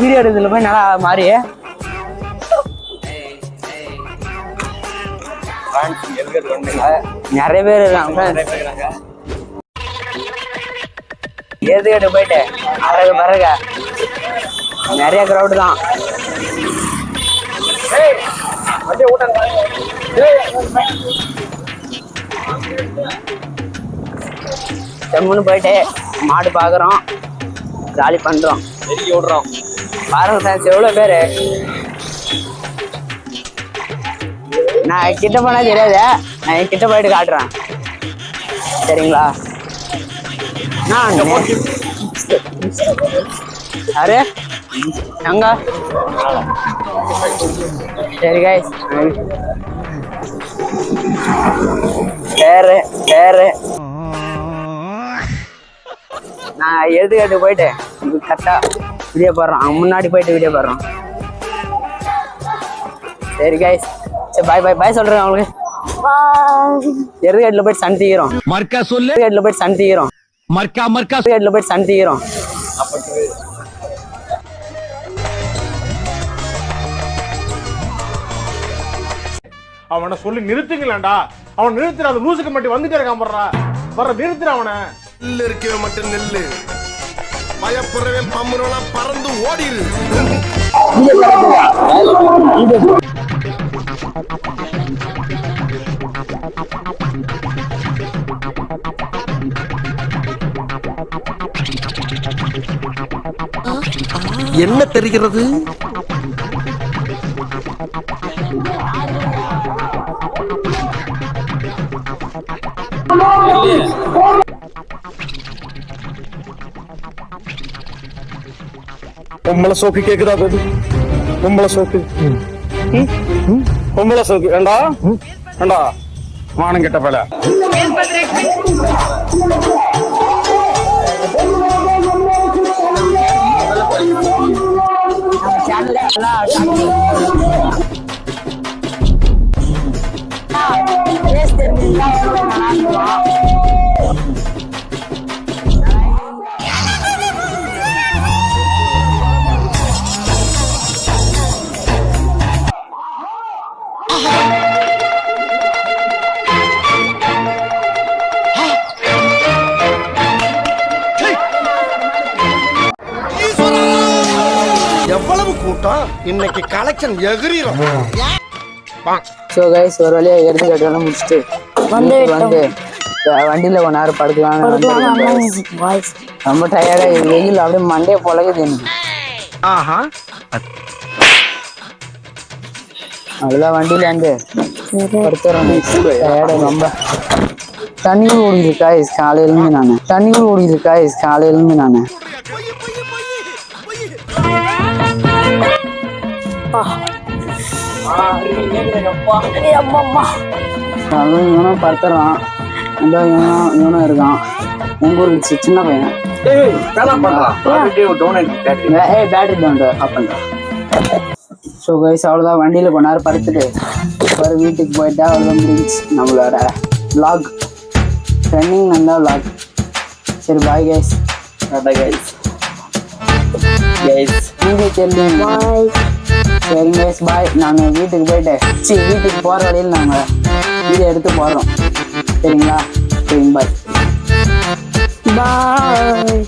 Video எடுக்கிறதுல போய் நல்லா மாறி. நிறைய பேர் இருக்காங்க ஏதுகிட்ட போயிட்டு? அரக பரக நிறைய க்ரௌடு தான். செம்முன்னு போயிட்டு மாடு பார்க்குறோம் ஜாலி பண்ணுறோம் விடுறோம் பாருங்க ஃப்ரெண்ட்ஸ் எவ்வளோ பேர்? நான் கிட்ட போனால் தெரியாது. நான் கிட்ட போயிட்டு காட்டுறேன். சரிங்களா? நான் யாரு? எங்க? சரி guys. பேரு பேரு. நான் எழுதுகிட்டு போயிட்டேன். கரெக்டாக வீடியோ போடுறோம். முன்னாடி போயிட்டு வீடியோ போடுறோம். சரி கைஸ் சரி பாய் பாய் பாய் சொல்றேன் அவங்களுக்கு. எருதுகேட்டில் போயிட்டு சன் தீக்கிறோம் மர்க்கா சொல்லு. எருதுகேட்டில் போயிட்டு சன் தீக்கிறோம் மர்க்கா மர்க்கா எருதுகேட்டில் போயிட்டு சன் தீக்கிறோம் அவனை சொல்லி நிறுத்துங்களேன்டா. அவன் நிறுத்துற அந்த லூசுக்கு மட்டும் வந்துட்டே இருக்கான் போடுறா வர நிறுத்துற அவனை. நெல்லு இருக்கவே மட்டும் நெல்லு. பயப்படுறவன் பம்முனெல்லாம் பறந்து ஓடிரு. என்ன தெரிகிறது? பொம்பளை சோக்கு கேக்குதா போது பொம்பளை சோக்கு. பொம்பளை சோக்கு. ஏண்டா? ஏண்டா? மானம் கெட்ட பல எவ்வளவு இன்னைக்கு கலெக்ஷன் எகிரிரும். ஸோ கைஸ் ஒரு வழியா எருதுகேட்டெல்லாம் முடிச்சுட்டு வீட்டுக்கு வந்து வ- வண்டியில கொஞ்ச நேரம் படுக்கலாம்னு வந்து ரொம்ப டயர்டா வெயில் அப்படியே மண்டே பொழகுது எனக்கு. ஆஹா. அவ்வளோதான் வண்டியில வந்து படுத்துறோம். டயர்டு ரொம்ப. தண்ணி ஓடிது காய்ஸ் காலையிலேருந்து நான். தண்ணி ஓடிது காய்ஸ் காலையிலேருந்து நான். அதுவும் இவனும் படுத்துறான். இந்த இவனும் இவனும் இருக்கான். உங்க ஊருக்கு சின்ன பையன். ஏய் பேட்டரி டவுன் ஆஃப் பண்ணுறேன் ஸோ கைஸ் அவ்வளோதான் வண்டியில் நேரம் படுத்துட்டு ஒரு வீட்டுக்கு போயிட்டா அவ்வளோதான் முடிஞ்சுச்சு. நம்மளோட vlog. ரன்னிங் நல்லா vlog. சரி பாய் கைஸ் கைஸ் கைஸ் தெரியும் பாய் சரி பாய் நாங்கள் வீட்டுக்கு போயிட்டு சரி வீட்டுக்கு போகிற வழியில் நாங்கள் வீடியோ எடுத்து போடுறோம். சரிங்களா? சரிங்க பாய் பாய்